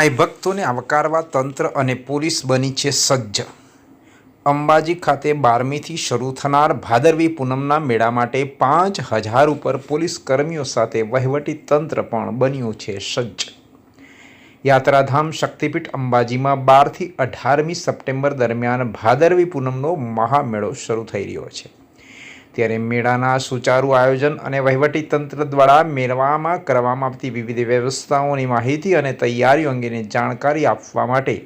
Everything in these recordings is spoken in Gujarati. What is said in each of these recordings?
માય ભક્તોને આવકારવા તંત્ર અને પોલીસ બની છે સજ્જ. અંબાજી ખાતે બારમીથી શરૂ થનાર ભાદરવી પૂનમના મેળા માટે પાંચ હજાર ઉપર પોલીસ કર્મીઓ સાથે વહીવટી તંત્ર પણ બન્યું છે સજ્જ. યાત્રાધામ શક્તિપીઠ અંબાજીમાં બારથી અઢારમી સપ્ટેમ્બર દરમિયાન ભાદરવી પૂનમનો મહામેળો શરૂ થઈ રહ્યો છે. ત્યારે મેળાના સુચારુ આયોજન અને વહીવટી તંત્ર દ્વારા મેળવામાં કરવામાં આવતી વિવિધ વ્યવસ્થાઓની માહિતી અને તૈયારીઓ અંગેની જાણકારી આપવા માટે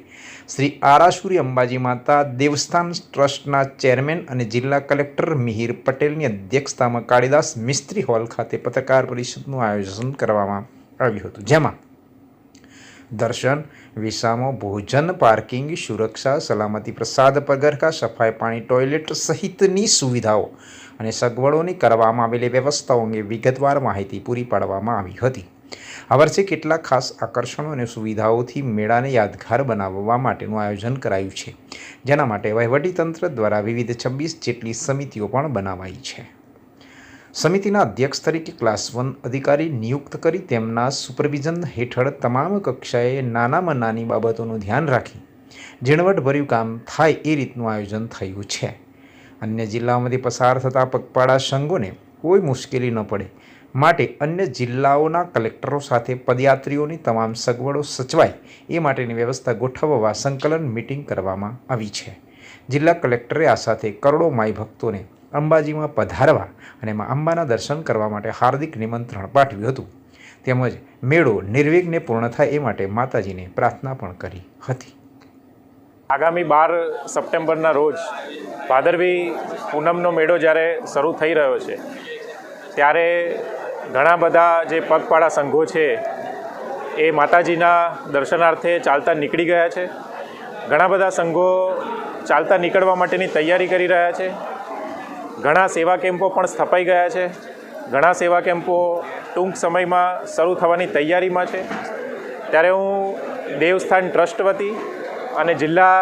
શ્રી આરાસુરી અંબાજી માતા દેવસ્થાન ટ્રસ્ટના ચેરમેન અને જિલ્લા કલેક્ટર મિહિર પટેલની અધ્યક્ષતામાં કાળીદાસ મિસ્ત્રી હોલ ખાતે પત્રકાર પરિષદનું આયોજન કરવામાં આવ્યું હતું. જેમાં દર્શન વિસામો ભોજન, પાર્કિંગ, સુરક્ષા, સલામતી પ્રસાદ, પગરખા, સફાઈ પાણી, ટોયલેટ સહિતની સુવિધાઓ અને સગવડોની કરવામાં આવેલી વ્યવસ્થાઓ અંગે વિગતવાર માહિતી પૂરી પાડવામાં આવી હતી. આ વર્ષે કેટલાક ખાસ આકર્ષણો અને સુવિધાઓથી મેળાને યાદગાર બનાવવા માટેનું આયોજન કરાયું છે. જેના માટે વહીવટીતંત્ર દ્વારા વિવિધ છવ્વીસ જેટલી સમિતિઓ પણ બનાવાઈ છે. સમિતિના અધ્યક્ષ તરીકે ક્લાસ વન અધિકારી નિયુક્ત કરી તેમના સુપરવિઝન હેઠળ તમામ કક્ષાએ નાનામાં નાની બાબતોનું ધ્યાન રાખી ઝીણવટભર્યું કામ થાય એ રીતનું આયોજન થયું છે. અન્ય જિલ્લાઓમાંથી પસાર થતા પગપાળા સંઘોને કોઈ મુશ્કેલી ન પડે. માટે અન્ય જિલ્લાઓના કલેક્ટરો સાથે પદયાત્રીઓની તમામ સગવડો સચવાય એ માટેની વ્યવસ્થા ગોઠવવા સંકલન મિટિંગ કરવામાં આવી છે. જિલ્લા કલેક્ટરે આ સાથે કરોડો માઈ ભક્તોને અંબાજીમાં પધારવા અને મા અંબાના દર્શન કરવા માટે હાર્દિક નિમંત્રણ પાઠવ્યું હતું. તેમજ મેળો નિર્વિઘ્ને પૂર્ણ થાય એ માટે માતાજીને પ્રાર્થના પણ કરી હતી. આગામી બાર સપ્ટેમ્બરના રોજ ભાદરવી પૂનમનો મેળો જ્યારે શરૂ થઈ રહ્યો છે, ત્યારે ઘણા બધા જે પગપાળા સંઘો છે એ માતાજીના દર્શનાર્થે ચાલતા નીકળી ગયા છે. ઘણા બધા સંઘો ચાલતા નીકળવા માટેની તૈયારી કરી રહ્યા છે. ઘણા સેવા કેમ્પો પણ સ્થપાઈ ગયા છે. ઘણા સેવા કેમ્પો ટૂંક સમયમાં શરૂ થવાની તૈયારીમાં છે. ત્યારે હું દેવસ્થાન ટ્રસ્ટ વતી અને જિલ્લા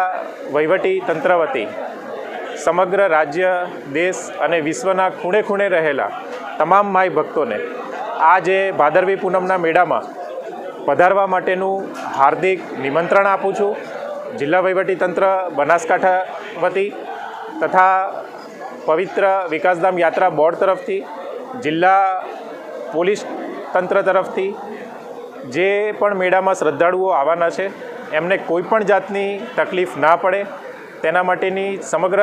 વહીવટી તંત્ર વતી સમગ્ર રાજ્ય, દેશ અને વિશ્વના ખૂણે ખૂણે રહેલા તમામ માય ભક્તોને આ જે ભાદરવી પૂનમના મેળામાં પધારવા માટેનું હાર્દિક નિમંત્રણ આપું છું. જિલ્લા વહીવટી તંત્ર બનાસકાંઠા વતી તથા પવિત્ર વિકાસધામ યાત્રા બોર્ડ તરફથી, જિલ્લા પોલીસ તંત્ર તરફથી, જે પણ મેળામાં શ્રદ્ધાળુઓ આવવાના છે, એમને કોઈ પણ જાતની તકલીફ ના પડે, તેના માટેની સમગ્ર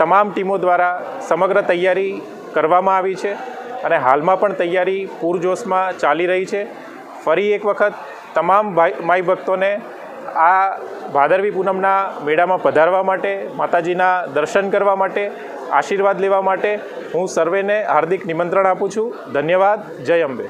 તમામ ટીમો દ્વારા સમગ્ર તૈયારી કરવામાં આવી છે અને હાલમાં પણ તૈયારી પૂરજોશમાં ચાલી રહી છે. ફરી એક વખત તમામ માઈ ભક્તોને આ ભાદરવી પૂનમના મેળામાં પધારવા માટે, માતાજીના દર્શન કરવા માટે આશીર્વાદ લેવા માટે હું સર્વેને હાર્દિક નિમંત્રણ આપું છું. ધન્યવાદ. જય અંબે.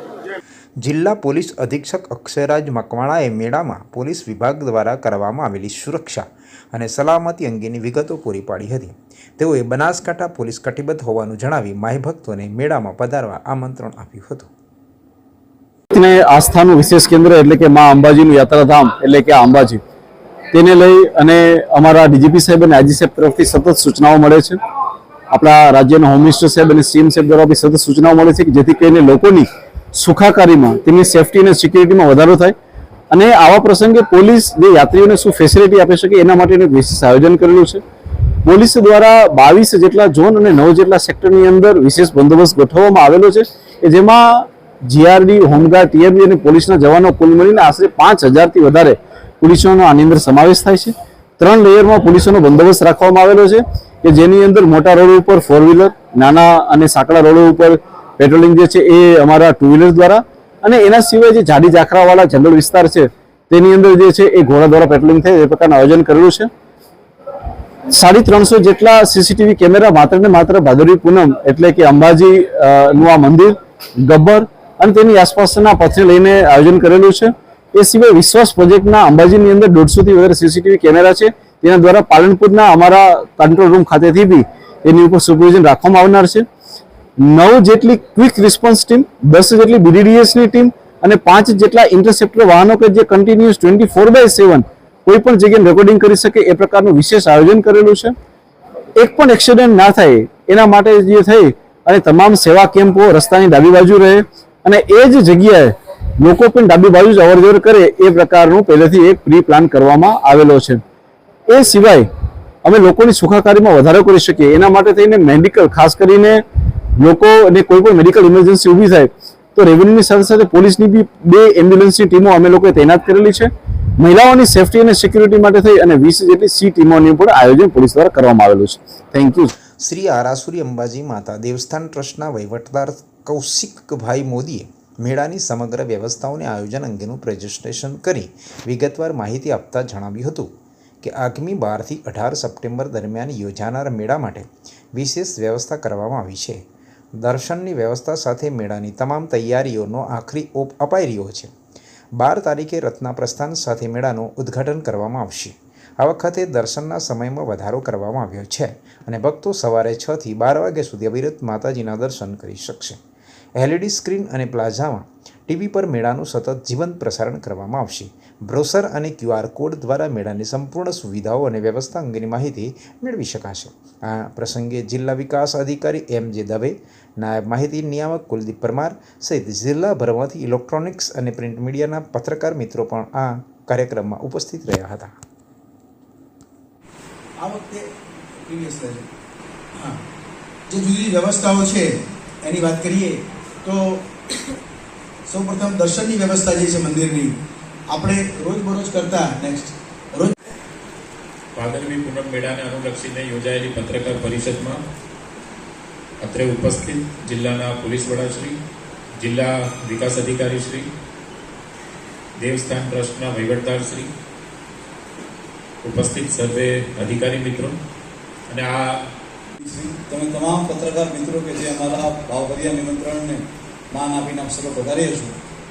જિલ્લા પોલીસ અધિક્ષક અક્ષયરાજ મકવાણાએ મેળામાં પોલીસ વિભાગ દ્વારા કરવામાં આવેલી સુરક્ષા અને સલામતી અંગેની વિગતો પૂરી પાડી હતી. તેઓએ બનાસકાંઠા પોલીસ કટિબદ્ધ હોવાનું જણાવી માયભક્તોને મેળામાં પધારવા આમંત્રણ આપ્યું હતું. આસ્થાનું વિશેષ કેન્દ્ર એટલે કે મા અંબાજીનું યાત્રાધામ એટલે કે અંબાજી. તેને લઈ અને અમારા ડીજીપી સાહેબ અને આઈજી સાહેબ તરફથી સતત સૂચનાઓ મળે છે. આપણા રાજ્યના હોમ મિનિસ્ટર સાહેબ અને સીએમ સાહેબ દ્વારા બી સતત સૂચનાઓ મળે છે કે જેથી કરીને લોકોની સુખાકારીમાં, તેમની સેફટી અને સિક્યુરિટીમાં વધારો થાય અને આવા પ્રસંગે પોલીસ જે યાત્રીઓને શું ફેસિલિટી આપી શકે એના માટેનું એક વિશેષ આયોજન કરેલું છે. પોલીસ દ્વારા બાવીસ જેટલા ઝોન અને નવ જેટલા સેક્ટરની અંદર વિશેષ બંદોબસ્ત ગોઠવવામાં આવેલો છે કે જેમાં જીઆરડી હોમગાર્ડ ટીએમડી અને પોલીસના જવાનો કુલ મળીને આશરે પાંચ હજારથી વધારે પોલીસોનો આની અંદર સમાવેશ થાય છે. ત્રણ લેયરમાં પોલીસોનો બંદોબસ્ત રાખવામાં આવેલો છે. કે જેની અંદર મોટા રોડ ઉપર ફોર વ્હીલર નાના અને સાંકડા રોડો ઉપર પેટ્રોલિંગ જે છે એ અમારા ટુ વ્હીલર દ્વારા અને એના સિવાય જે જાડી જાખરાવાળા જંગલ વિસ્તાર છે, તેની અંદર જે છે એ ઘોડા દ્વારા પેટ્રોલિંગ થાય, એ પ્રકારનું આયોજન કરેલું છે. સાડી ત્રણસો જેટલા સીસીટીવી કેમેરા માત્ર ને માત્ર ભાદરવી પૂનમ એટલે કે અંબાજી નું આ મંદિર, ગબ્બર અને તેની આસપાસના પથને લઈને આયોજન કરેલું છે. એ સિવાય વિશ્વાસ પ્રોજેક્ટના અંબાજીની અંદર દોઢસોથી વધારે સીસીટીવી કેમેરા છે. તેના દ્વારા પાલનપુરના અમારા કંટ્રોલ રૂમ ખાતેથી બી એની ઉપર સુપરવિઝન રાખવામાં આવનાર છે. નવ જેટલી ક્વિક રિસ્પોન્સ ટીમ દસ જેટલી બીડીડીએસની ટીમ અને પાંચ જેટલા ઇન્ટરસેપ્ટર વાહનો કે જે continuous twenty four by seven કોઈ પણ જગ્યાએ રેકોર્ડિંગ કરી શકે એ પ્રકારનું વિશેષ આયોજન કરેલું છે. એક પણ એક્સિડન્ટ ના થાય એના માટે જે થઈ અને તમામ સેવા કેમ્પો રસ્તાની ડાબી બાજુ રહે અને એ જ જગ્યાએ લોકો પણ ડાબી બાજુ જ અવર કરે એ પ્રકારનું પહેલેથી એક પ્રી પ્લાન કરવામાં આવેલો છે. એ સિવાય અમે લોકોની સુખાકારીમાં વધારો કરી શકીએ. એના માટે થઈને મેડિકલ ખાસ કરીને લોકોને કોઈ પણ મેડિકલ ઇમરજન્સી ઊભી થાય, તો રેવન્યુની સાથે સાથે પોલીસની બી બે એમ્બ્યુલન્સની ટીમો અમે લોકોએ તૈનાત કરેલી છે. મહિલાઓની સેફટી અને સિક્યુરિટી માટે થઈ અને વીસ જેટલી સી ટીમોની પણ આયોજન પોલીસ દ્વારા કરવામાં આવેલું છે. થેન્ક યુ શ્રી આરાસુરી અંબાજી માતા દેવસ્થાન ટ્રસ્ટના વહીવટદાર કૌશિકભાઈ મોદીએ મેળાની સમગ્ર વ્યવસ્થાઓને આયોજન અંગેનું પ્રેઝન્ટેશન કરી વિગતવાર માહિતી આપતા જણાવ્યું હતું. કે આગામી બારથી અઢાર સપ્ટેમ્બર દરમિયાન યોજાનાર મેળા માટે વિશેષ વ્યવસ્થા કરવામાં આવી છે. દર્શનની વ્યવસ્થા સાથે મેળાની તમામ તૈયારીઓનો આખરી ઓપ અપાઈ રહ્યો છે. બાર તારીખે રત્ના પ્રસ્થાન સાથે મેળાનું ઉદ્ઘાટન કરવામાં આવશે. આ વખતે દર્શનના સમયમાં વધારો કરવામાં આવ્યો છે અને ભક્તો સવારે છથી બાર વાગ્યા સુધી અવિરત માતાજીના દર્શન કરી શકશે. એલઈડી સ્ક્રીન અને પ્લાઝામાં ટીવી પર મેળાનું સતત જીવંત પ્રસારણ કરવામાં આવશે. બ્રોસર અને ક્યુઆર કોડ દ્વારા મેળાની સંપૂર્ણ સુવિધાઓ અને વ્યવસ્થા અંગેની માહિતી મેળવી શકાશે. આ પ્રસંગે જિલ્લા વિકાસ અધિકારી એમ જે દવે, નાયબ માહિતી નિયામક કુલદીપ પરમાર સહિત જિલ્લાભરમાંથી ઇલેક્ટ્રોનિક્સ અને પ્રિન્ટ મીડિયાના પત્રકાર મિત્રો પણ આ કાર્યક્રમમાં ઉપસ્થિત રહ્યા હતા. આ વખતે જે જુદી વ્યવસ્થાઓ છે, એની વાત કરીએ તો સૌપ્રથમ દર્શનની વ્યવસ્થા જે છે મંદિરની, આપણે રોજબરોજ કરતા નેક્સ્ટ રોજ ભાદરવી પૂનમ મેળાને અનુલક્ષીને યોજાયેલી પત્રકાર પરિષદમાં અત્રે ઉપસ્થિત જિલ્લાના પોલીસ વડાશ્રી, જિલ્લા વિકાસ અધિકારી શ્રી દેવસ્થાન ટ્રસ્ટના વહીવટદારશ્રી, ઉપસ્થિત સર્વે અધિકારી મિત્રો, અને આ તમે તમામ પત્રકાર મિત્રો કે જે અમારા ભાવભર્યા નિમંત્રણને માન આપીને આપ પધાર્યા છો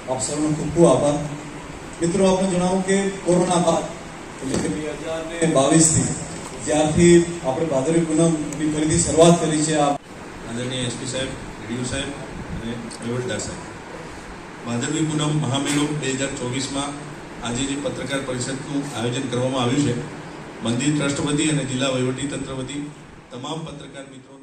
આપ ખૂબ ખૂબ આભાર. મિત્રો આપણે જણાવું કે કોરોના બાદ, એટલે કે બે હજાર ને બાવીસથી જ્યારથી આપણે ભાદરવી પૂનમની ફરીથી શરૂઆત કરી છે આ આદરણીય એસપી સાહેબ, ડીડીઓ સાહેબ અને વહીવટદાર સાહેબ. ભાદરવી પૂનમ મહામેળો બે હજાર ચોવીસમાં આજે જે પત્રકાર પરિષદનું આયોજન કરવામાં આવ્યું છે, મંદિર ટ્રસ્ટ વતી અને જિલ્લા વહીવટી તંત્ર વતી તમામ પત્રકાર મિત્રો